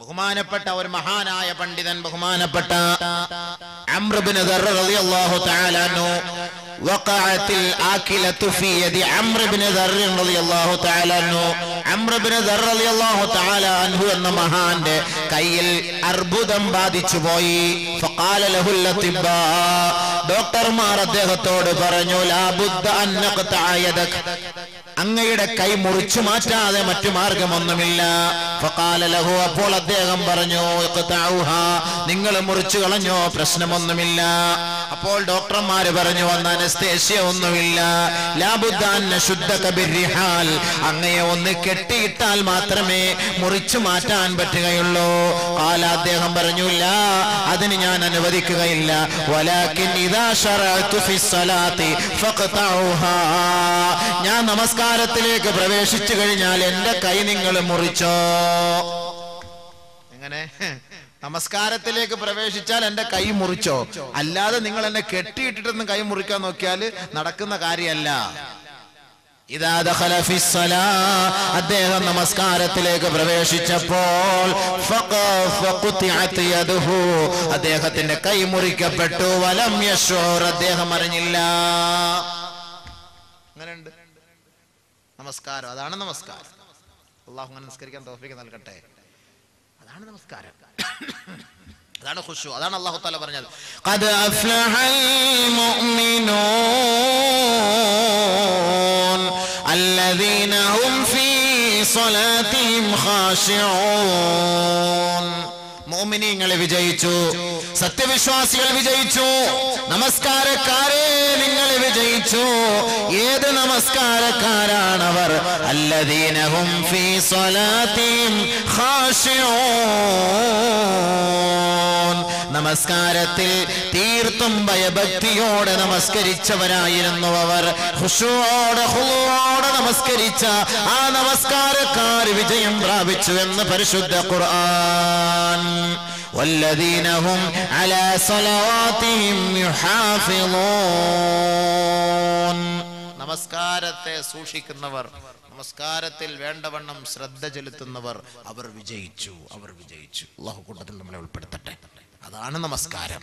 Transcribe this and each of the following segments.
ബഹുമാനപ്പെട്ട ഒരു മഹാനായ പണ്ഡിതൻ ബഹുമാനപ്പെട്ട എന്ന മഹാന്റെ കയ്യിൽ അർബുദം ബാധിച്ചു പോയി. ഡോക്ടർമാർ അദ്ദേഹത്തോട് പറഞ്ഞു അങ്ങയുടെ കൈ മുറിച്ചു മാറ്റാതെ മറ്റു മാർഗമൊന്നുമില്ല. ലഹു അപ്പോൾ അദ്ദേഹം പറഞ്ഞു നിങ്ങൾ മുറിച്ചു കളഞ്ഞോ പ്രശ്നമൊന്നുമില്ല. അപ്പോൾ ഡോക്ടർമാര് പറഞ്ഞു വന്ന അനസ്തേഷ്യ ഒന്നുമില്ല. ലാബുദ്ദ ശുദ്ധ നശുദ്ധക അങ്ങയെ ഒന്ന് കെട്ടിയിട്ടാൽ മാത്രമേ മുറിച്ചു മാറ്റാൻ പറ്റുകയുള്ളൂ. കാല അദ്ദേഹം പറഞ്ഞില്ല അതിന് ഞാൻ അനുവദിക്കുകയില്ല. ഞാൻ നമസ്കാരത്തിലേക്ക് പ്രവേശിച്ചു കഴിഞ്ഞാൽ എന്റെ കൈ നിങ്ങൾ മുറിച്ചോ. എങ്ങനെ? നമസ്കാരത്തിലേക്ക് പ്രവേശിച്ചാൽ എന്റെ കൈ മുറിച്ചോ? അല്ലാതെ നിങ്ങൾ എന്നെ കെട്ടിയിട്ടിട്ടൊന്നും കൈ മുറിക്കാൻ നോക്കിയാൽ നടക്കുന്ന കാര്യമല്ല. അദ്ദേഹം നമസ്കാരത്തിലേക്ക് പ്രവേശിച്ചപ്പോൾ അദ്ദേഹത്തിന്റെ കൈ മുറിക്കപ്പെട്ടു. വലം യശോർ അദ്ദേഹം അറിഞ്ഞില്ല. നമസ്കാരം. അതാണ് നമസ്കാരം. അള്ളാഹു നമസ്കരിക്കാൻ തോഫിക്ക് നൽകട്ടെ. അതാണ് നമസ്കാരം. അതാണ് ഖുഷു അതാണ് അള്ളാഹു താല പറഞ്ഞത്. ഖദ് അഫ്ലഹൽ മുഅ്മിനൂൻ അല്ലദീന ഹും ഫീ സ്വലാത്തിഹിം ഖാശിഊൻ മുഅ്മിനീങ്ങളെ വിജയിച്ചു. സത്യവിശ്വാസികൾ വിജയിച്ചു. നമസ്കാരക്കാരെ നിങ്ങൾ വിജയിച്ചു. ഏത് നമസ്കാരക്കാരാണവർ? അല്ലദീനഹും ഫീ സ്വലാത്തിയും നമസ്കാരത്തിൽ തീർത്തും ഭയഭക്തിയോടെ നമസ്കരിച്ചവരായിരുന്നു അവർ ഹുഷുവോടെ ഹുവോടെ നമസ്കരിച്ച ആ നമസ്കാരക്കാർ വിജയം പ്രാപിച്ചു എന്ന് പരിശുദ്ധ ഖുർആൻ والذين هم على صلواتهم يحافظون നമസ്കാരത്തെ സൂക്ഷിക്കുന്നവർ നമസ്കാരത്തിൽ വേണ്ടവണ്ണം ശ്രദ്ധ ചെലുത്തുന്നവർ അവർ വിജയിച്ചു അവർ വിജയിച്ചു അള്ളാഹു കൂട്ടത്തിൽ നമ്മളെ ഉൾപ്പെടുത്തട്ടെ അതാണ് നമസ്കാരം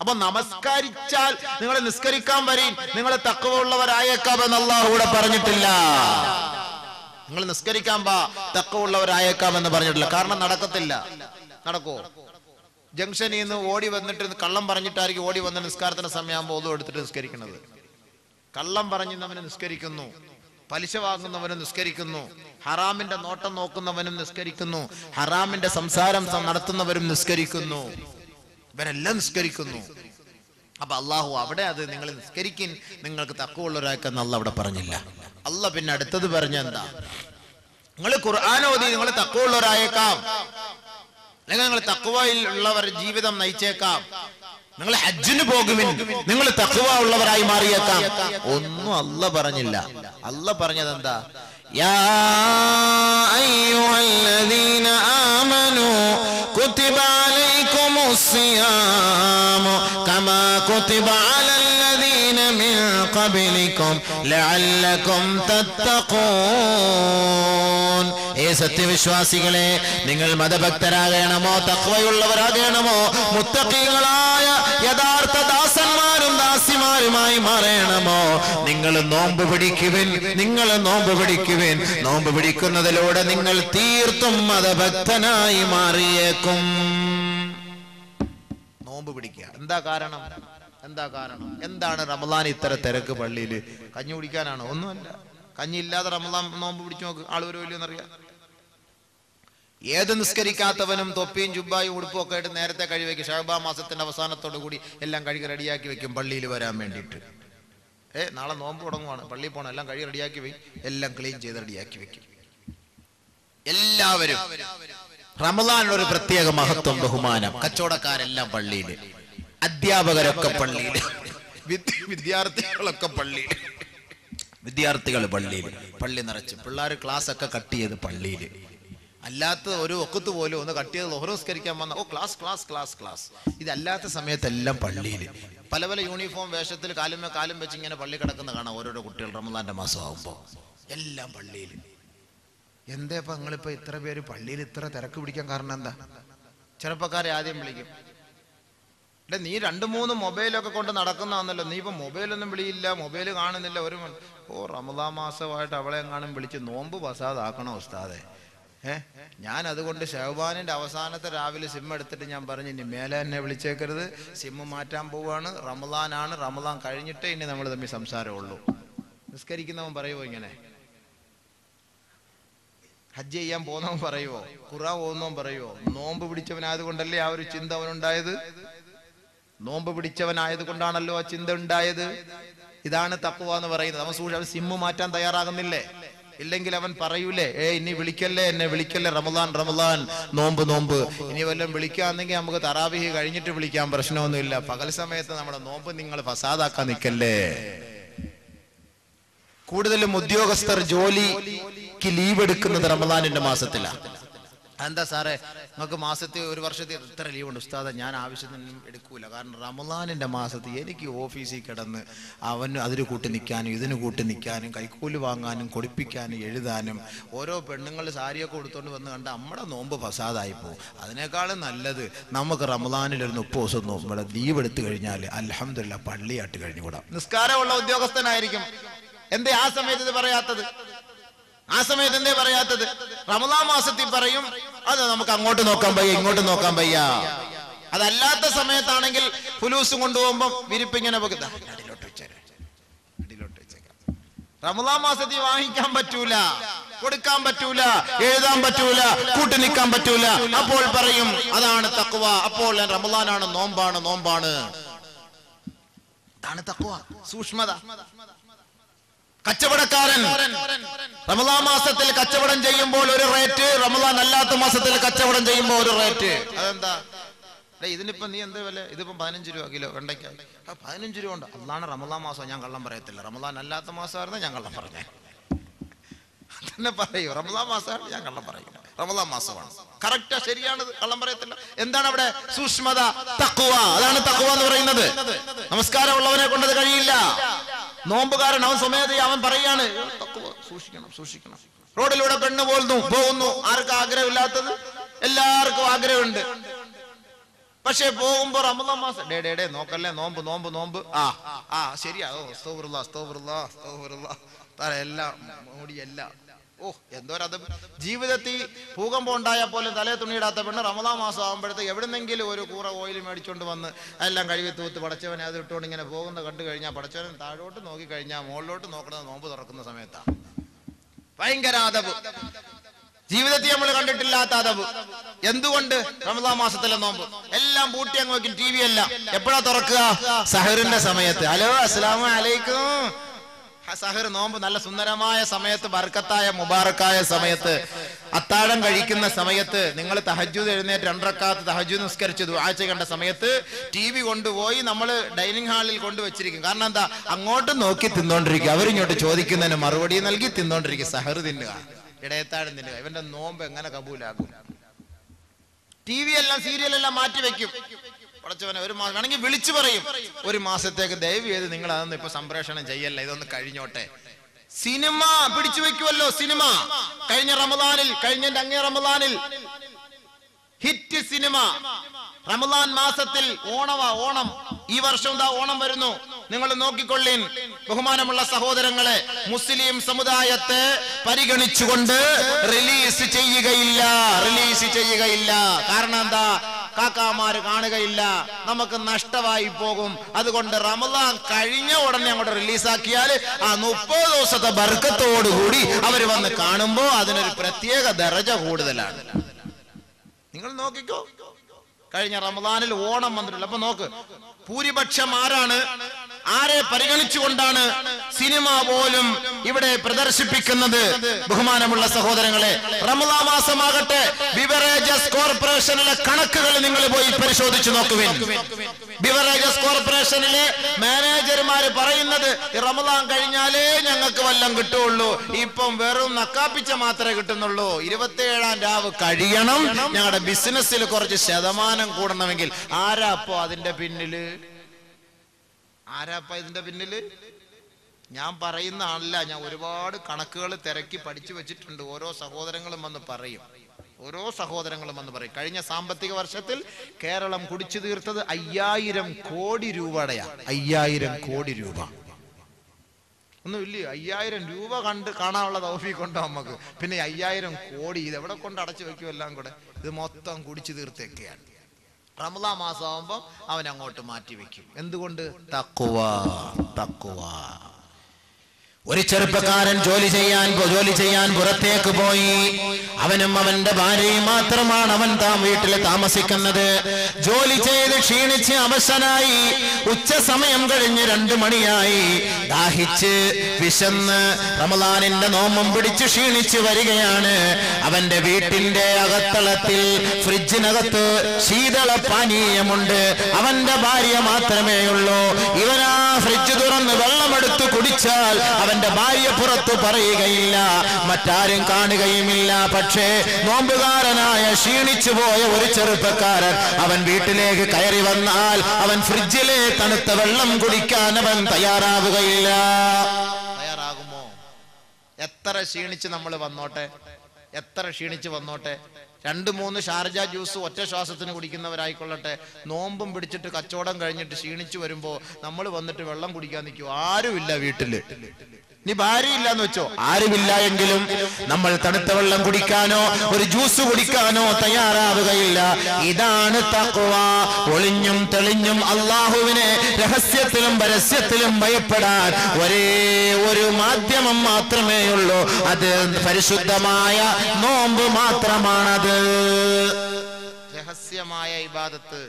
അപ്പൊ നമസ്കരിച്ചാൽ നിങ്ങൾ നിസ്കരിക്കാൻ വരീൻ നിങ്ങൾ തക്കവുള്ളവരായേക്കാമെന്ന് അള്ളാഹു കൂടെ പറഞ്ഞിട്ടില്ല നിങ്ങൾ നിസ്കരിക്കാൻ പാ തക്കവുള്ളവരായേക്കാമെന്ന് പറഞ്ഞിട്ടില്ല കാരണം നടക്കത്തില്ല നടക്കോ ജംഗ്ഷനിൽ നിന്ന് ഓടി വന്നിട്ട് കള്ളം പറഞ്ഞിട്ടായിരിക്കും ഓടി വന്ന നിസ്കാരത്തിന് സമയമാകുമ്പോൾ ഓതും എടുത്തിട്ട് നിസ്കരിക്കുന്നത്. കള്ളം പറഞ്ഞവന് നിസ്കരിക്കുന്നു. പലിശ വാങ്ങുന്നവനും നിസ്കരിക്കുന്നു. ഹറാമിന്റെ നോട്ടം നോക്കുന്നവനും നിസ്കരിക്കുന്നു. ഹറാമിന്റെ സംസാരം നടത്തുന്നവരും നിസ്കരിക്കുന്നു. ഇവരെല്ലാം നിസ്കരിക്കുന്നു. അപ്പൊ അള്ളാഹു അവിടെ അത് നിങ്ങൾ നിസ്കരിക്കിൻ നിങ്ങൾക്ക് തക്കവുള്ളവരാക്കെന്ന് അല്ല അവിടെ പറഞ്ഞില്ല. അല്ല പിന്നെ അടുത്തത് പറഞ്ഞ എന്താ? നിങ്ങൾ ഖുർആൻ ഓതി നിങ്ങൾ തക്കവുള്ളവരായേക്കാം. അല്ലെങ്കിൽ നിങ്ങൾ തക്കുവയിൽ ഉള്ളവർ ജീവിതം നയിച്ചേക്കാം നിങ്ങൾ ഹജ്ജിന് പോകുവിൻ നിങ്ങൾ തക്കുവ ഉള്ളവരായി മാറിയേക്കാം ഒന്നും അല്ല പറഞ്ഞില്ല അല്ല പറഞ്ഞത് എന്താ يا أيها الذين آمنوا كتب عليكم الصيام كما كتب على الذين من قبلكم لعلكم تتقون ഏ സത്യവിശ്വാസികളെ നിങ്ങൾ മതഭക്തരാകണമോ തക്വയുള്ളവരാകണമോ മുത്തക്കീകളായ യഥാർത്ഥ ദാസന്മാരും ദാസിമാരുമായി മാറണമോ നിങ്ങൾ നോമ്പ് പിടിക്കുവിൻ നിങ്ങൾ നോമ്പ് പിടിക്കുവിൻ നോമ്പ് പിടിക്കുന്നതിലൂടെ നിങ്ങൾ തീർത്തും മതഭക്തനായി മാറിയേക്കും നോമ്പ് പിടിക്കുക എന്താ കാരണം എന്താ കാരണം? എന്താണ് റമദാൻ ഇത്ര തിരക്ക് പള്ളിയിൽ കഞ്ഞി കുടിക്കാനാണോ? ഒന്നുമല്ല. കഞ്ഞി ഇല്ലാതെ റമദാൻ നോമ്പ് പിടിച്ചു നോക്ക്. ആൾ വരുമല്ലോന്നറിയാം ഏത് നിസ്കരിക്കാത്തവനും തൊപ്പിയും ജുബായും ഉടുപ്പും ഒക്കെ ആയിട്ട് നേരത്തെ കഴിവെക്കും ഷഹബാ മാസത്തിന്റെ അവസാനത്തോടു കൂടി എല്ലാം കഴുകി റെഡിയാക്കി വെക്കും പള്ളിയിൽ വരാൻ വേണ്ടിയിട്ട്. ഏ നാളെ നോമ്പ് തുടങ്ങുവാണ്. പള്ളിയിൽ പോകണം എല്ലാം കഴുകി റെഡിയാക്കി വെക്കും. എല്ലാം ക്ലീൻ ചെയ്ത് റെഡിയാക്കി വെക്കും. എല്ലാവരും. റമദാൻ ഒരു പ്രത്യേക മഹത്വം ബഹുമാനം. കച്ചവടക്കാരെല്ലാം പള്ളിയിൽ അധ്യാപകരൊക്കെ പള്ളിയിൽ വിദ്യാർത്ഥികളൊക്കെ പള്ളിയിൽ വിദ്യാർത്ഥികൾ പള്ളിയിൽ പള്ളി നിറച്ച്. പിള്ളേർ ക്ലാസ് ഒക്കെ കട്ട് ചെയ്ത് പള്ളിയിൽ അല്ലാത്ത ഒരു ഒക്കത്ത് പോലും ഒന്ന് കട്ട് ചെയ്ത് ലോഹറസ്കരിക്കാൻ വന്ന ഓ ക്ലാസ് ക്ലാസ് ക്ലാസ് ക്ലാസ്. ഇതല്ലാത്ത സമയത്തെല്ലാം പള്ളിയിൽ പല പല യൂണിഫോം വേഷത്തിൽ കാലുമേ കാലും വെച്ച് ഇങ്ങനെ പള്ളി കിടക്കുന്ന കാണാം. ഓരോരോ കുട്ടികൾ റമദാന്റെ മാസം ആകുമ്പോൾ എല്ലാം പള്ളിയിൽ എന്തേ ഇപ്പൊ നിങ്ങളിപ്പോ ഇത്ര പേര് പള്ളിയിൽ ഇത്ര തിരക്ക് പിടിക്കാൻ കാരണം എന്താ? ചെറുപ്പക്കാരെ ആദ്യം വിളിക്കും. അല്ലെ നീ രണ്ട് മൂന്ന് മൊബൈലൊക്കെ കൊണ്ട് നടക്കുന്നതാണല്ലോ. നീ ഇപ്പൊ മൊബൈലൊന്നും വിളിയില്ല മൊബൈൽ കാണുന്നില്ല ഒരു ഓ റമദാ മാസമായിട്ട് അവളെ എങ്ങാനും വിളിച്ച് നോമ്പ് പസാദാക്കണോ ഉസ്താദെ? ഏ? ഞാൻ അതുകൊണ്ട് ഷഹബാനിന്റെ അവസാനത്തെ രാവിലെ സിം എടുത്തിട്ട് ഞാൻ പറഞ്ഞു ഇനി മേലെ എന്നെ വിളിച്ചേക്കരുത്. സിം മാറ്റാൻ പോവാണ്. റമദാനാണ്. റമദാൻ കഴിഞ്ഞിട്ടേ ഇനി നമ്മൾ തമ്മിൽ സംസാരമുള്ളൂ. നിസ്കരിക്കുന്നവൻ പറയുമോ ഇങ്ങനെ? ഹജ്ജ് ചെയ്യാൻ പോകുന്നവൻ പറയുവോ? ഖുറാൻ പോകുന്നവൻ പറയുവോ? നോമ്പ് പിടിച്ചവനായതുകൊണ്ടല്ലേ ആ ഒരു ചിന്ത അവനുണ്ടായത്? നോമ്പ് പിടിച്ചവനായത് കൊണ്ടാണല്ലോ ആ ചിന്ത ഉണ്ടായത് ഇതാണ് തക്കുവ എന്ന് പറയുന്നത്. അവൻ സൂക്ഷിച്ച് സിമ്മ് മാറ്റാൻ തയ്യാറാകുന്നില്ലേ? ഇല്ലെങ്കിൽ അവൻ പറയൂലേ ഏ ഇനി വിളിക്കല്ലേ എന്നെ വിളിക്കല്ലേ റമദാൻ റമദാൻ നോമ്പ് നോമ്പ്. ഇനി വല്ലതും വിളിക്കാന്നെങ്കിൽ നമുക്ക് തറാവിഹി കഴിഞ്ഞിട്ട് വിളിക്കാൻ പ്രശ്നമൊന്നുമില്ല. പകൽ സമയത്ത് നമ്മുടെ നോമ്പ് നിങ്ങൾ ഫസാദാക്കാൻ നിൽക്കല്ലേ? കൂടുതലും ഉദ്യോഗസ്ഥർ ജോലിക്ക് ലീവ് എടുക്കുന്നത് റമദാനിന്റെ മാസത്തിലാണ് എന്താ സാറേ നിങ്ങൾക്ക് മാസത്തിൽ ഒരു വർഷത്തിൽ ഇത്ര ലീവ് ഉണ്ട്. ഉസ്താദ ഞാൻ ആവശ്യത്തിനും എടുക്കൂല. കാരണം റമലാനിന്റെ മാസത്തിൽ എനിക്ക് ഓഫീസിൽ കിടന്ന് അവന് അതിന് കൂട്ടി നിൽക്കാനും ഇതിന് കൂട്ടി നിൽക്കാനും കൈക്കൂലി വാങ്ങാനും കൊടുപ്പിക്കാനും എഴുതാനും ഓരോ പെണ്ണുങ്ങൾ സാരിയൊക്കെ കൊടുത്തോണ്ട് വന്ന് കണ്ട് നമ്മുടെ നോമ്പ് ഫസാദായി പോകും അതിനേക്കാളും നല്ലത് നമുക്ക് റമദാനിൽ ഒരു മുപ്പത് ദിവസം നോമ്പ് ലീവ് എടുത്തു കഴിഞ്ഞാൽ അലഹമില്ല പള്ളിയായിട്ട് കഴിഞ്ഞുകൂടാം. നിസ്കാരമുള്ള ഉദ്യോഗസ്ഥനായിരിക്കും. എന്തേ ആ സമയത്ത് ഇത് പറയാത്തത്? ആ സമയത്ത് എന്തേ പറയാത്തത്? റമദാ മാസത്തിൽ പറയും അത് നമുക്ക് അങ്ങോട്ട് നോക്കാൻ പയ്യ ഇങ്ങോട്ട് നോക്കാൻ പയ്യ അതല്ലാത്ത സമയത്താണെങ്കിൽ ഫുലൂസും കൊണ്ടുപോകുമ്പോ വിരിപ്പിങ്ങനെ പോകുന്ന. വെച്ചേക്കാം. റമദാൻ മാസത്തിൽ വാങ്ങിക്കാൻ പറ്റൂല കൊടുക്കാൻ പറ്റൂല എഴുതാൻ പറ്റൂല കൂട്ടി നിൽക്കാൻ പറ്റൂല. അപ്പോൾ പറയും അതാണ് തക്കുവ അപ്പോൾ റമദാനാണ് നോമ്പാണ് നോമ്പാണ്. അതാണ് തക്കുവ സൂക്ഷ്മത. കച്ചവടക്കാരൻ. റമദാൻ മാസത്തിൽ കച്ചവടം ചെയ്യുമ്പോൾ ഒരു റേറ്റ് റമദാൻ അല്ലാത്ത മാസത്തിൽ കച്ചവടം ചെയ്യുമ്പോൾ ഒരു റേറ്റ്. അതെന്താ? ഇതിനിപ്പോ നീ എന്ത് വില? ഇതിപ്പോ പതിനഞ്ച് രൂപ കിലോ വെണ്ടയ്ക്ക. പതിനഞ്ച് രൂപ ഉണ്ട്. അതാണ് റമദാൻ മാസം ഞാൻ കള്ളം പറയത്തില്ല. റമദാൻ അല്ലാത്ത മാസമായിരുന്നു ഞാൻ കള്ളം പറഞ്ഞേ. തന്നെ പറയൂ. റമദാൻ മാസമാണ് ഞാൻ കള്ളം പറയില്ല റമദാൻ മാസമാണ്. കറക്റ്റാ ശരിയാണ് കള്ളം പറയത്തില്ല. എന്താണ് അവിടെ? സൂക്ഷ്മത തക്കുവ അതാണ് തക്കുവ എന്ന് പറയുന്നത്. നമസ്കാരം ഉള്ളവനെ കൊണ്ടത് കഴിയില്ല. നോമ്പുകാരൻ അവൻ സ്വമേധ അവൻ പറയാണ് "ഏ, തക്കുവ സൂക്ഷിക്കണം സൂക്ഷിക്കണം. റോഡിലൂടെ പെണ്ണ് പോകുന്നു പോകുന്നു. ആർക്കും ആഗ്രഹമില്ലാത്തത്? എല്ലാവർക്കും ആഗ്രഹമുണ്ട്. പക്ഷേ പോകുമ്പോ റമദാൻ മാസം ഡേ ഡേ ഡേ നോക്കല്ലേ നോമ്പ് നോമ്പ് നോമ്പ്. ആ ആ ശരിയാ. ഓ സ്തോഫറുള്ള സ്തോഫറുള്ള സ്തോഫറുള്ള തല എല്ലാം മൂടി എല്ലാം. ഓ എന്തോരത്. ജീവിതത്തിൽ ഭൂകമ്പം ഉണ്ടായാൽ പോലെ തലേ തുണിയിടാത്ത പെണ്ണ് റമദാ മാസം ആകുമ്പോഴത്തേക്ക് എവിടുന്നെങ്കിലും ഒരു കൂറ ഓയിൽ മേടിച്ചുകൊണ്ട് വന്ന് എല്ലാം കഴുകി തൂത്ത് പടച്ചവനെ അത് ഇട്ടുകൊണ്ട് ഇങ്ങനെ പോകുന്ന കണ്ടു കഴിഞ്ഞാൽ പടച്ചവനെ താഴോട്ട് നോക്കി കഴിഞ്ഞാൽ മുകളിലോട്ട് നോക്കുന്നത് നോമ്പ് തുറക്കുന്ന സമയത്താണ്. ഭയങ്കര അതവ് ജീവിതത്തിൽ നമ്മൾ കണ്ടിട്ടില്ലാത്ത അതവ് എന്തുകൊണ്ട് റമദാ മാസത്തിലെ നോമ്പ്? എല്ലാം പൂട്ടി അങ്ങ് നോക്കി ടി വി എല്ലാം. എപ്പോഴാ തുറക്കുക? സഹറിന്റെ സമയത്ത്. ഹലോ അസ്സലാമു അലൈക്കും. ആ സഹർ നോമ്പ് നല്ല സുന്ദരമായ സമയത്ത് ബർക്കത്തായ മുബാറക്കായ സമയത്ത് അത്താഴം കഴിക്കുന്ന സമയത്ത് നിങ്ങൾ തഹജൂദ് എഴുന്നേറ്റ് രണ്ടറക്കാത്ത് തഹജൂദ് നിസ്കരിച്ച് ദുആ കണ്ട സമയത്ത് ടി വി കൊണ്ടുപോയി നമ്മൾ ഡൈനിങ് ഹാളിൽ കൊണ്ടുവച്ചിരിക്കും. കാരണം എന്താ? അങ്ങോട്ട് നോക്കി തിന്നോണ്ടിരിക്കുക. അവരിങ്ങോട്ട് ചോദിക്കുന്നതിന് മറുപടി നൽകി തിന്നോണ്ടിരിക്കും സഹർ തിന്നുക. ഇടയത്താഴം തിന്നുക. ഇവന്റെ നോമ്പ് എങ്ങനെ കബൂലാകും? ടി വി എല്ലാം സീരിയലെല്ലാം മാറ്റി വെക്കും. പടച്ചവനെ ഒരു മാസം വേണമെങ്കിൽ വിളിച്ചു പറയും. ഒരു മാസത്തേക്ക് ദയവ് ചെയ്ത് നിങ്ങൾ അതൊന്നും ഇപ്പൊ സംപ്രേഷണം ചെയ്യല്ല ഇതൊന്ന് കഴിഞ്ഞോട്ടെ. സിനിമ പിടിച്ചു വെക്കുമല്ലോ സിനിമ. കഴിഞ്ഞ റമദാനിൽ കഴിഞ്ഞ അങ്ങേ റമദാനിൽ. Hit cinema. റമദാൻ മാസത്തിൽ ഓണവാ ഓണം. ഈ വർഷം ദാ ഓണം വരുന്നു. നിങ്ങൾ നോക്കിക്കൊള്ളീൻ. ബഹുമാനമുള്ള സഹോദരങ്ങളെ മുസ്ലിം സമുദായത്തെ പരിഗണിച്ചുകൊണ്ട് റിലീസ് ചെയ്യുകയില്ല റിലീസ് ചെയ്യുകയില്ല. കാരണം എന്താ? കാക്കാമാര് കാണുകയില്ല. നമുക്ക് നഷ്ടമായി പോകും. അതുകൊണ്ട് റമദാൻ കഴിഞ്ഞ ഉടനെ അങ്ങോട്ട് റിലീസാക്കിയാൽ ആ മുപ്പത് ദിവസത്തെ ബർക്കത്തോടുകൂടി അവർ വന്ന് കാണുമ്പോൾ അതിനൊരു പ്രത്യേക ദറജ കൂടുതലാണ്. നിങ്ങൾ നോക്കിക്കോ. കഴിഞ്ഞ റമദാനിൽ ഓണം വന്നിട്ടുള്ള അപ്പൊ നോക്ക്. ഭൂരിപക്ഷം ആരാണ്? ആരെ പരിഗണിച്ചുകൊണ്ടാണ് സിനിമ പോലും ഇവിടെ പ്രദർശിപ്പിക്കുന്നത്? ബഹുമാനമുള്ള സഹോദരങ്ങളെ റമദാ മാസമാകട്ടെ ബിവറേജസ് കോർപ്പറേഷനിലെ കണക്കുകൾ നിങ്ങൾ പോയി പരിശോധിച്ചു നോക്കുവിൻ. ബിവറേജസ് കോർപ്പറേഷനിലെ മാനേജർമാര് പറയുന്നത് റമദാൻ കഴിഞ്ഞാലേ ഞങ്ങൾക്ക് വല്ലം കിട്ടുള്ളൂ ഇപ്പം വെറും നക്കാപ്പിച്ച മാത്രമേ കിട്ടുന്നുള്ളൂ. ഇരുപത്തിയേഴാം രാവ് കഴിയണം. ഞങ്ങളുടെ ബിസിനസ്സിൽ കുറച്ച് ശതമാനം കൂടണമെങ്കിൽ ആരാ അപ്പോ അതിന്റെ പിന്നിൽ? ആരാപ്പ ഇതിന്റെ പിന്നിൽ? ഞാൻ പറയുന്ന അല്ല ഞാൻ ഒരുപാട് കണക്കുകൾ തിരക്കി പഠിച്ചു വെച്ചിട്ടുണ്ട്. ഓരോ സഹോദരങ്ങളും വന്ന് പറയും. ഓരോ സഹോദരങ്ങളും വന്ന് പറയും. കഴിഞ്ഞ സാമ്പത്തിക വർഷത്തിൽ കേരളം കുടിച്ചു തീർത്തത് അയ്യായിരം കോടി രൂപയുടെയാ. അയ്യായിരം കോടി രൂപ. ഒന്നുമില്ലയോ അയ്യായിരം രൂപ കണ്ട് കാണാനുള്ള തൗഫീഖ് കൊണ്ടോ നമുക്ക്? പിന്നെ അയ്യായിരം കോടി ഇത് എവിടെ കൊണ്ട് അടച്ചു വെക്കും എല്ലാം കൂടെ? ഇത് മൊത്തം കുടിച്ചു തീർത്തൊക്കെയാണ് റമദാ മാസമാകുമ്പോൾ അവൻ അങ്ങോട്ട് മാറ്റി വെക്കും എന്തുകൊണ്ട്? തക്കുവ തക്കുവ ഒരു ചെറുപ്പക്കാരൻ ജോലി ചെയ്യാൻ ജോലി ചെയ്യാൻ പുറത്തേക്ക് പോയി. അവനും അവന്റെ ഭാര്യയും മാത്രമാണ് അവൻ താൻ വീട്ടിൽ താമസിക്കുന്നത്. ജോലി ചെയ്ത് ക്ഷീണിച്ച് അവശനായി. ഉച്ച സമയം കഴിഞ്ഞ് രണ്ടു മണിയായി. ദാഹിച്ച് വിശന്ന് റമദാനിന്റെ നോമം പിടിച്ച് ക്ഷീണിച്ച് വരികയാണ്. അവന്റെ വീട്ടിന്റെ അകത്തളത്തിൽ ഫ്രിഡ്ജിനകത്ത് ശീതള പാനീയമുണ്ട്. അവന്റെ ഭാര്യ മാത്രമേയുള്ളൂ. ഇവനാ ഫ്രിഡ്ജ് തുറന്ന് വെള്ളമെടുത്ത് കുടിച്ചാൽ അവന്റെ ഭാര്യ പുറത്തു പറയുകയില്ല. മറ്റാരും കാണുകയുമില്ല. പക്ഷേ നോമ്പുകാരനായ ക്ഷീണിച്ചു പോയ ഒരു ചെറുപ്പക്കാരൻ അവൻ വീട്ടിലേക്ക് കയറി വന്നാൽ അവൻ ഫ്രിഡ്ജിലെ തണുത്ത വെള്ളം കുടിക്കാൻ അവൻ തയ്യാറാവുകയില്ല. തയ്യാറാകുമോ? എത്ര ക്ഷീണിച്ച് നമ്മൾ വന്നോട്ടെ? എത്ര ക്ഷീണിച്ച് വന്നോട്ടെ? രണ്ട് മൂന്ന് ഷാർജ ജ്യൂസ് ഒറ്റ ശ്വാസത്തിന് കുടിക്കുന്നവരായിക്കൊള്ളട്ടെ. നോമ്പും പിടിച്ചിട്ട് കച്ചവടം കഴിഞ്ഞിട്ട് ക്ഷീണിച്ചു വരുമ്പോ നമ്മൾ വന്നിട്ട് വെള്ളം കുടിക്കാൻ നിൽക്കും ആരുമില്ല വീട്ടിൽ. നീ ഭാര്യ ഇല്ലാന്ന് വെച്ചോ? ആരുമില്ല എങ്കിലും നമ്മൾ തണുത്ത വെള്ളം കുടിക്കാനോ ഒരു ജ്യൂസ് കുടിക്കാനോ തയ്യാറാവുകയില്ല. ഇതാണ് തക്വ. ഒളിഞ്ഞും തെളിഞ്ഞും അള്ളാഹുവിനെ രഹസ്യത്തിലും പരസ്യത്തിലും ഭയപ്പെടാൻ ഒരേ ഒരു മാധ്യമം മാത്രമേ ഉള്ളൂ. അത് പരിശുദ്ധമായ നോമ്പ് മാത്രമാണത്. രഹസ്യമായ ഇബാദത്ത്.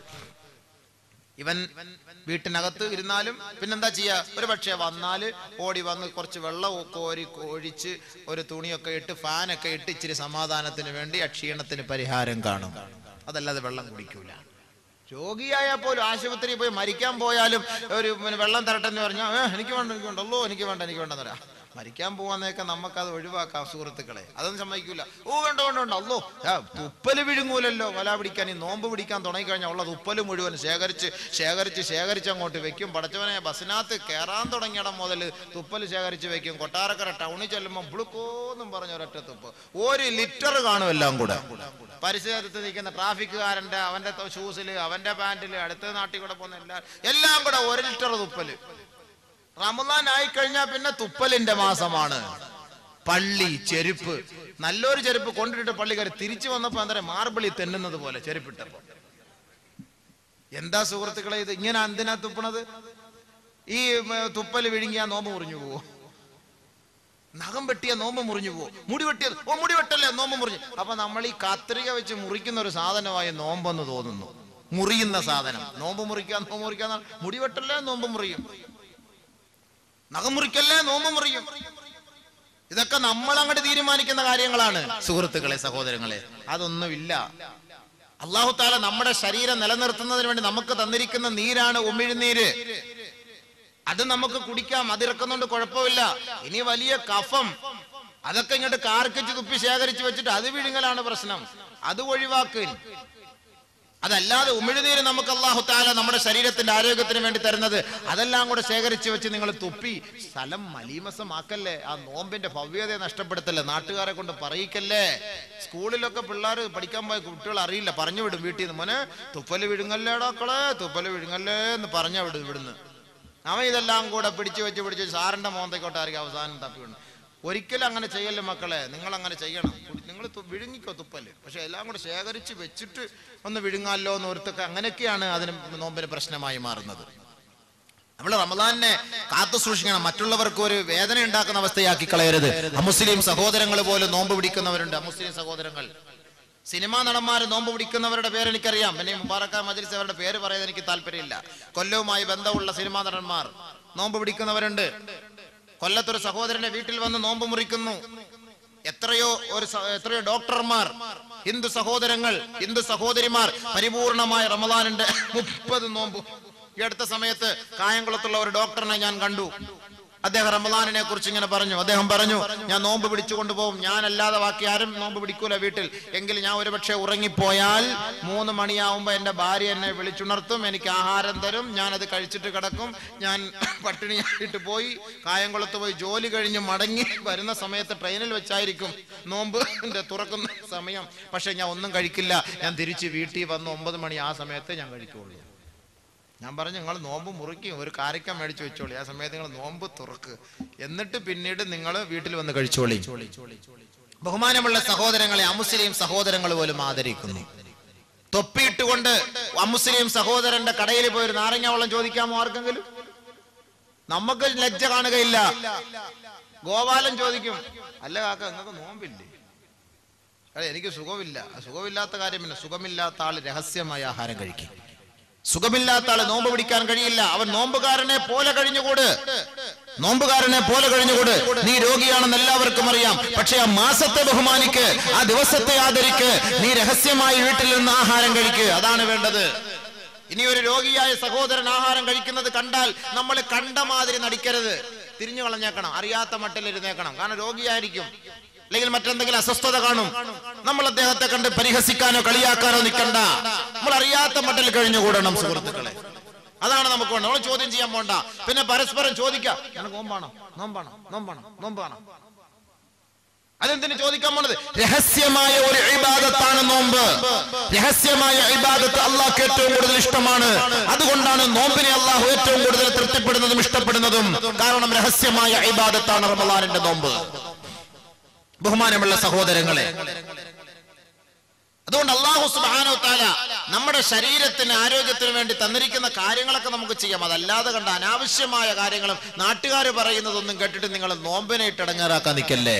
ഇവൻ വീട്ടിനകത്ത് ഇരുന്നാലും പിന്നെന്താ ചെയ്യാ? ഒരു പക്ഷേ വന്നാൽ ഓടി വന്ന് കുറച്ച് വെള്ളം കോരി ഒഴിച്ച് ഒരു തുണിയൊക്കെ ഇട്ട് ഫാനൊക്കെ ഇട്ട് ഇച്ചിരി സമാധാനത്തിന് വേണ്ടി അക്ഷീണത്തിന് പരിഹാരം കാണും. അതല്ലാതെ വെള്ളം കുടിക്കൂല. രോഗിയായാൽ പോലും ആശുപത്രിയിൽ പോയി മരിക്കാൻ പോയാലും ഒരു വെള്ളം തരട്ടെന്ന് പറഞ്ഞാൽ എനിക്ക് വേണ്ട എനിക്ക് വേണ്ട അല്ലോ എനിക്ക് വേണ്ട എനിക്ക് വേണ്ടെന്ന് പറയാം. മരിക്കാൻ പോവാന്നൊക്കെ നമുക്കത് ഒഴിവാക്കാം സുഹൃത്തുക്കളെ. അതൊന്നും സമ്മതിക്കൂല. ഓ കണ്ടോ കണ്ടോ അല്ലോ ആ, തുപ്പൽ വിഴുങ്ങൂലല്ലോ. വല പിടിക്കാൻ ഈ നോമ്പ് പിടിക്കാൻ തുടങ്ങിക്കഴിഞ്ഞാൽ ഉള്ളത് ഉപ്പൽ മുഴുവൻ ശേഖരിച്ച് ശേഖരിച്ച് ശേഖരിച്ച് അങ്ങോട്ട് വെക്കും. പടച്ചവനെ ബസ്സിനകത്ത് കയറാൻ തുടങ്ങിയിടം മുതൽ തുപ്പൽ ശേഖരിച്ച് വെക്കും. കൊട്ടാരക്കര ടൗണിൽ ചെല്ലുമ്പോൾ പുളുക്കോന്നും പറഞ്ഞ ഒരൊറ്റ തുപ്പ്. ഒരു ലിറ്റർ കാണും എല്ലാം കൂടെ. പരിസരത്ത് നിൽക്കുന്ന ട്രാഫിക്കുകാരന്റെ അവന്റെ ഷൂസിൽ അവന്റെ പാന്റിൽ അടുത്ത നാട്ടിൽ കൂടെ പോകുന്ന എല്ലാ എല്ലാം കൂടെ ഒരു ലിറ്റർ തുപ്പൽ. റമദാൻ ആയി കഴിഞ്ഞാൽ പിന്നെ തുപ്പലിന്റെ മാസമാണ്. പള്ളി ചെരുപ്പ്. നല്ലൊരു ചെരുപ്പ് കൊണ്ടിട്ട് പള്ളിക്കാർ തിരിച്ചു വന്നപ്പോ എന്താ മാർബിളി തെന്നുന്നത് പോലെ ചെരുപ്പിട്ടപ്പോ. എന്താ സുഹൃത്തുക്കളെ ഇത്? ഇങ്ങനെ എന്തിനാ തുപ്പണത്? ഈ തുപ്പൽ വിഴുങ്ങിയാ നോമ്പ് മുറിഞ്ഞു പോവോ? നഖം വെട്ടിയ നോമ്പ് മുറിഞ്ഞു പോവോ? മുടി വെട്ടിയത് ഓ മുടി വെട്ടല്ലേ നോമ്പ് മുറിഞ്ഞു. അപ്പൊ നമ്മൾ ഈ കത്രിക വെച്ച് മുറിക്കുന്ന ഒരു സാധനമായി നോമ്പെന്ന് തോന്നുന്നു. മുറിയുന്ന സാധനം. നോമ്പ് മുറിക്കാൻ നോമ്പ് മുറിക്കാൻ മുടി വെട്ടല്ലേ നോമ്പ് മുറിയും. നഖം മുറിക്കല്ലേ? നോമ്പ് മുറിയും. ഇതൊക്കെ നമ്മൾ അങ്ങോട്ട് തീരുമാനിക്കുന്ന കാര്യങ്ങളാണ് സുഹൃത്തുക്കളെ സഹോദരങ്ങളെ. അതൊന്നുമില്ല. അള്ളാഹു താല നമ്മുടെ ശരീരം നിലനിർത്തുന്നതിന് വേണ്ടി നമുക്ക് തന്നിരിക്കുന്ന നീരാണ് ഉമിഴ്നീര്. അത് നമുക്ക് കുടിക്കാം അതിറക്കുന്നുണ്ട് കുഴപ്പമില്ല. ഇനി വലിയ കഫം. അതൊക്കെ ഇങ്ങോട്ട് കാർക്കിച്ച് തുപ്പി ശേഖരിച്ച് വെച്ചിട്ട് അത് വിഴുങ്ങലാണ് പ്രശ്നം. അത് ഒഴിവാക്കുക അതല്ലാതെ ഉമിഴുനീര് നമുക്ക് അള്ളാഹു താല നമ്മുടെ ശരീരത്തിന്റെ ആരോഗ്യത്തിന് വേണ്ടി തരുന്നത് അതെല്ലാം കൂടെ ശേഖരിച്ചു വെച്ച് നിങ്ങൾ തുപ്പി. സ്ഥലം മലീമസമാക്കല്ലേ? ആ നോമ്പിന്റെ ഭവ്യതയെ നഷ്ടപ്പെടുത്തല്ലേ? നാട്ടുകാരെ കൊണ്ട് പറയിക്കല്ലേ? സ്കൂളിലൊക്കെ പിള്ളേർ പഠിക്കാൻ പോയ കുട്ടികൾ അറിയില്ല. പറഞ്ഞു വിടും വീട്ടിൽ നിന്ന് മോനെ തുപ്പൽ വിഴുങ്ങല്ലേടാക്കളെ തുപ്പൽ വിഴുങ്ങല്ലേ? എന്ന് പറഞ്ഞ വിടും ഇവിടുന്ന്. അവൻ ഇതെല്ലാം കൂടെ പിടിച്ചു വെച്ച് പിടിച്ച് സാറിന്റെ മോന്തയ്ക്കോട്ടായിരിക്കും അവസാനം തപ്പിവിടും ഒരിക്കലും അങ്ങനെ ചെയ്യല്ലേ മക്കളെ? നിങ്ങൾ അങ്ങനെ ചെയ്യണം നിങ്ങൾ വിഴുങ്ങിക്കോ തുപ്പൽ. പക്ഷെ എല്ലാം കൂടെ ശേഖരിച്ച് വെച്ചിട്ട് ഒന്ന് വിഴുങ്ങാലോ എന്ന് ഓർത്തൊക്കെ അങ്ങനെയൊക്കെയാണ് അതിന് നോമ്പിന് പ്രശ്നമായി മാറുന്നത്. നമ്മൾ റമദാനെ കാത്തു സൂക്ഷിക്കണം. മറ്റുള്ളവർക്ക് ഒരു വേദന ഉണ്ടാക്കുന്ന അവസ്ഥയാക്കി കളയരുത്. അമുസ്ലിം സഹോദരങ്ങൾ പോലും നോമ്പ് പിടിക്കുന്നവരുണ്ട്. അമുസ്ലിം സഹോദരങ്ങൾ. സിനിമാ നടന്മാർ നോമ്പ് പിടിക്കുന്നവരുടെ പേര് എനിക്കറിയാം. പിന്നെ മുബാറക്ക മജിൽസ് അവരുടെ പേര് പറയാൻ എനിക്ക് താല്പര്യമില്ല. കൊല്ലവുമായി ബന്ധമുള്ള സിനിമാ നടന്മാർ നോമ്പ് പിടിക്കുന്നവരുണ്ട്. കൊല്ലത്തൊരു സഹോദരന്റെ വീട്ടിൽ വന്ന് നോമ്പ് മുറിക്കുന്നു. എത്രയോ ഒരു എത്രയോ ഡോക്ടർമാർ ഹിന്ദു സഹോദരങ്ങൾ ഹിന്ദു സഹോദരിമാർ പരിപൂർണമായ റമദാനിന്റെ മുപ്പത് നോമ്പ്. ഈ അടുത്ത സമയത്ത് കായംകുളത്തുള്ള ഒരു ഡോക്ടറിനെ ഞാൻ കണ്ടു. അദ്ദേഹം റമദാനിനെ കുറിച്ച് ഇങ്ങനെ പറഞ്ഞു. അദ്ദേഹം പറഞ്ഞു ഞാൻ നോമ്പ് പിടിച്ചു കൊണ്ടുപോകും. ഞാനല്ലാതെ ബാക്കി ആരും നോമ്പ് പിടിക്കൂല വീട്ടിൽ. എങ്കിൽ ഞാൻ ഒരുപക്ഷെ ഉറങ്ങിപ്പോയാൽ മൂന്ന് മണിയാവുമ്പോൾ എന്റെ ഭാര്യ എന്നെ വിളിച്ചുണർത്തും. എനിക്ക് ആഹാരം തരും. ഞാൻ അത് കഴിച്ചിട്ട് കിടക്കും. ഞാൻ പട്ടിണിയായിട്ട് പോയി കായംകുളത്ത് പോയി ജോലി കഴിഞ്ഞ് മടങ്ങി വരുന്ന സമയത്ത് ട്രെയിനിൽ വെച്ചായിരിക്കും നോമ്പ് തുറക്കുന്ന സമയം. പക്ഷെ ഞാൻ ഒന്നും കഴിക്കില്ല. ഞാൻ തിരിച്ച് വീട്ടിൽ വന്ന് ഒമ്പത് മണി ആ സമയത്ത് ഞാൻ കഴിക്കുള്ളൂ. ഞാൻ പറഞ്ഞു നിങ്ങൾ നോമ്പ് മുറിക്കും ഒരു കാരക്ക മേടിച്ച് വെച്ചോളി. ആ സമയത്ത് നിങ്ങൾ നോമ്പ് തുറക്ക്. എന്നിട്ട് പിന്നീട് നിങ്ങൾ വീട്ടിൽ വന്ന് കഴിച്ചോളി. ബഹുമാനമുള്ള സഹോദരങ്ങളെ അമുസ്ലിം സഹോദരങ്ങൾ പോലും ആദരിക്കുന്നു. തൊപ്പിയിട്ടുകൊണ്ട് അമുസ്ലിം സഹോദരന്റെ കടയിൽ പോയി ഒരു നാരങ്ങ വെള്ളം ചോദിക്കാമോ ആർക്കെങ്കിലും? നമുക്ക് ലജ്ജ കാണുകയില്ല. ഗോപാലൻ ചോദിക്കും അല്ല കാക്ക നിങ്ങൾക്ക് നോമ്പില്ലേ? എനിക്ക് സുഖമില്ല. സുഖമില്ലാത്ത കാര്യം പിന്നെ സുഖമില്ലാത്ത ആൾ രഹസ്യമായി ആഹാരം കഴിക്കും. സുഖമില്ലാത്ത ആൾ നോമ്പ് പിടിക്കാൻ കഴിയില്ല. അവൻ നോമ്പുകാരനെ പോലെ കഴിഞ്ഞുകൂട്. നോമ്പുകാരനെ പോലെ കഴിഞ്ഞുകൂട്. നീ രോഗിയാണെന്ന് എല്ലാവർക്കും അറിയാം. പക്ഷെ ആ മാസത്തെ ബഹുമാനിക്ക് ആ ദിവസത്തെ ആദരിക്ക് നീ രഹസ്യമായി വീട്ടിൽ നിന്ന് ആഹാരം കഴിക്ക്. അതാണ് വേണ്ടത്. ഇനി ഒരു രോഗിയായ സഹോദരൻ ആഹാരം കഴിക്കുന്നത് കണ്ടാൽ നമ്മൾ കണ്ട മാതിരി നടിക്കരുത്. തിരിഞ്ഞു കളഞ്ഞേക്കണം. അറിയാത്ത മട്ടിൽ ഇരുന്നേക്കണം. കാരണം രോഗിയായിരിക്കും. അല്ലെങ്കിൽ മറ്റെന്തെങ്കിലും അസ്വസ്ഥത കാണും. നമ്മൾ അദ്ദേഹത്തെ കണ്ട് പരിഹസിക്കാനോ കളിയാക്കാനോ നിൽക്കണ്ട. നമ്മൾ അറിയാത്ത മട്ടിൽ കഴിഞ്ഞുകൂടണം സുഹൃത്തുക്കളെ. അതാണ് നമുക്ക് വേണ്ടത്. നമ്മൾ ചോദ്യം ചെയ്യാൻ പോണ്ട. പിന്നെ പരസ്പരം ചോദിക്കാം. നോമ്പാണോ? നോമ്പാണോ? നോമ്പാണോ? നോമ്പാണോ? അതെന്തിനു ചോദിക്കാൻ പോണത്? രഹസ്യമായ ഒരു ഇബാദത്താണ് നോമ്പ്. രഹസ്യമായ ഇബാദത്ത് അള്ളാഹ് ഏറ്റവും കൂടുതൽ ഇഷ്ടമാണ്. അതുകൊണ്ടാണ് നോമ്പിനെ അള്ളാഹു ഏറ്റവും കൂടുതൽ തൃപ്തിപ്പെടുന്നതും ഇഷ്ടപ്പെടുന്നതും കാരണം രഹസ്യമായ ഇബാദത്താണ് റമലാനിന്റെ നോമ്പ്. ബഹുമാനമുള്ള സഹോദരങ്ങളെ അതുകൊണ്ട് അള്ളാഹു സുബാനോ താല നമ്മുടെ ശരീരത്തിന് ആരോഗ്യത്തിന് വേണ്ടി തന്നിരിക്കുന്ന കാര്യങ്ങളൊക്കെ നമുക്ക് ചെയ്യാം. അതല്ലാതെ കണ്ട അനാവശ്യമായ കാര്യങ്ങളും നാട്ടുകാർ പറയുന്നതൊന്നും കേട്ടിട്ട് നിങ്ങൾ നോമ്പിനെ ഇട്ടടങ്ങാറാക്കാൻ നിൽക്കല്ലേ?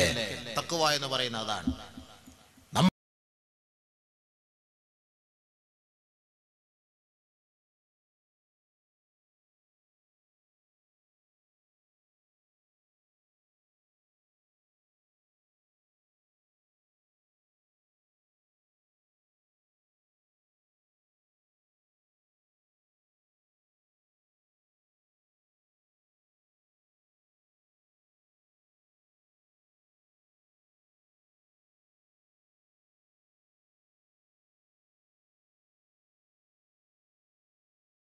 തക്കുവ എന്ന് പറയുന്ന അതാണ്.